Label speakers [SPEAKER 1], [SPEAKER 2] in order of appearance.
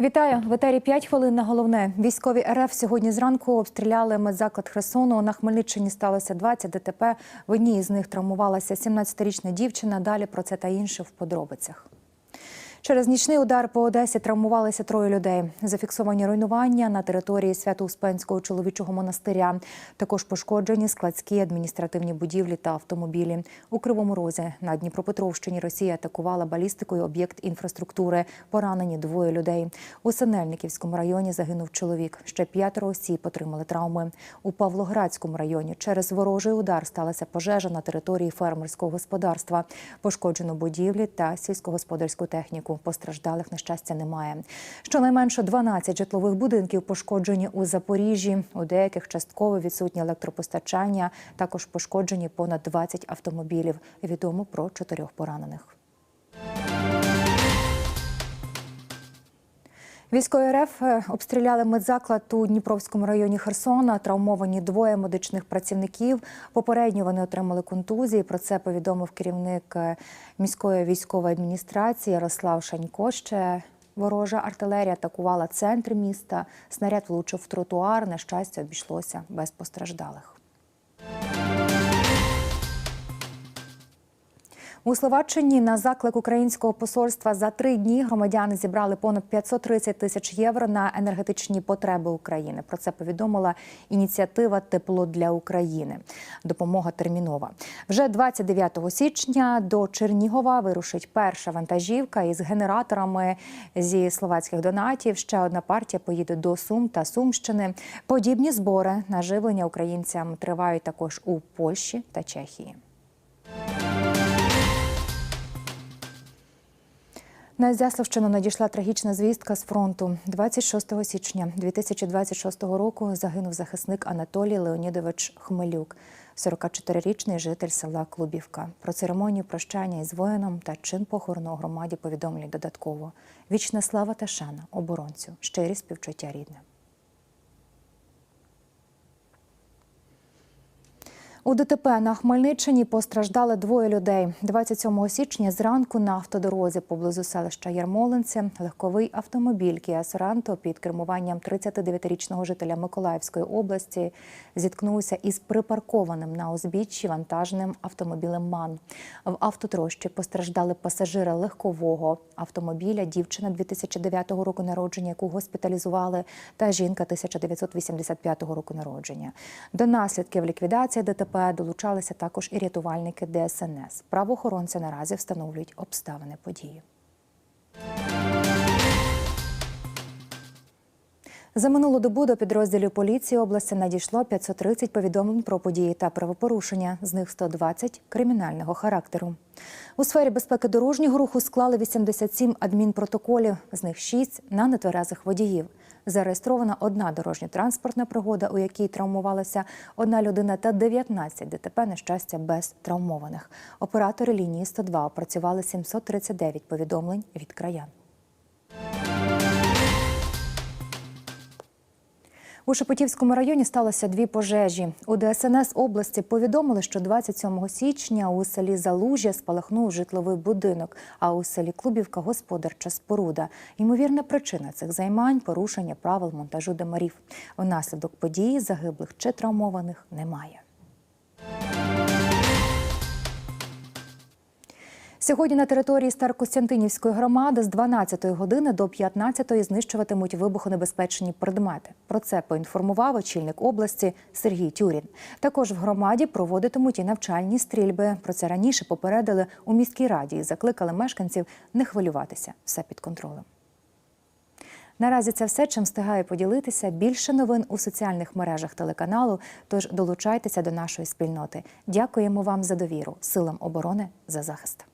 [SPEAKER 1] Вітаю в етері 5 хвилин на головне. Військові РФ сьогодні зранку обстріляли медзаклад Херсону. На Хмельниччині сталося 20 ДТП. В одній із них травмувалася 17-річна дівчина. Далі про це та інше в подробицях. Через нічний удар по Одесі травмувалися троє людей. Зафіксовані руйнування на території Свято-Успенського чоловічого монастиря. Також пошкоджені складські адміністративні будівлі та автомобілі. У Кривому Розі на Дніпропетровщині Росія атакувала балістикою об'єкт інфраструктури. Поранені двоє людей. У Синельниківському районі загинув чоловік. Ще п'ятеро осіб отримали травми. У Павлоградському районі через ворожий удар сталася пожежа на території фермерського господарства. Пошкоджено будівлі та сільськогосподарську техніку. Постраждалих на щастя немає. Щонайменше 12 житлових будинків пошкоджені у Запоріжжі. У деяких частково відсутнє електропостачання. Також пошкоджені понад 20 автомобілів. Відомо про чотирьох поранених. Військові РФ е, обстріляли медзаклад у Дніпровському районі Херсона. Травмовані двоє медичних працівників. Попередньо вони отримали контузії. Про це повідомив керівник е, міської військової адміністрації Ярослав Шанько. Ще ворожа артилерія атакувала центр міста. Снаряд влучив в тротуар. На щастя, обійшлося без постраждалих. У Словаччині на заклик українського посольства за три дні громадяни зібрали понад 530 тисяч євро на енергетичні потреби України. Про це повідомила ініціатива Тепло для України. Допомога термінова. Вже 29 січня до Чернігова вирушить перша вантажівка із генераторами зі словацьких донатів. Ще одна партія поїде до Сум та Сумщини. Подібні збори на живлення українцям тривають також у Польщі та Чехії. На Зяславщину надійшла трагічна звістка з фронту. 26 січня 2026 року загинув захисник Анатолій Леонідович Хмелюк, 44-річний житель села Клубівка. Про церемонію прощання із воїном та чин похорону у громаді повідомлять додатково. Вічна слава та шана оборонцю, щирі співчуття рідним. У ДТП на Хмельниччині постраждали двоє людей. 27 січня зранку на автодорозі поблизу селища Ярмолинце легковий автомобіль Kia Sorento під кермуванням 39-річного жителя Миколаївської області зіткнувся із припаркованим на узбіччі вантажним автомобілем МАН. В автотрощі постраждали пасажири легкового автомобіля, дівчина 2009 року народження, яку госпіталізували, та жінка 1985 року народження. До наслідків ліквідації ДТП долучалися також і рятувальники ДСНС. Правоохоронці наразі встановлюють обставини події. За минулу добу до підрозділів поліції області надійшло 530 повідомлень про події та правопорушення, з них 120 – кримінального характеру. У сфері безпеки дорожнього руху склали 87 адмінпротоколів, з них 6 на нетверезих водіїв. Зареєстрована одна дорожньо-транспортна пригода, у якій травмувалася одна людина та 19 ДТП, на щастя, без травмованих. Оператори лінії 102 опрацювали 739 повідомлень від краян. У Шепетівському районі сталося дві пожежі. У ДСНС області повідомили, що 27 січня у селі Залужя спалахнув житловий будинок, а у селі Клубівка господарча споруда. Ймовірна причина цих займань порушення правил монтажу демарів. Внаслідок події загиблих чи травмованих немає. Сьогодні на території Старокостянтинівської громади з 12 години до 15 знищуватимуть вибухонебезпечні предмети. Про це поінформував очільник області Сергій Тюрін. Також в громаді проводитимуть і навчальні стрільби. Про це раніше попередили у міській раді і закликали мешканців не хвилюватися. Все під контролем. Наразі це все, чим встигаю поділитися. Більше новин у соціальних мережах телеканалу. Тож долучайтеся до нашої спільноти. Дякуємо вам за довіру, силам оборони за захист.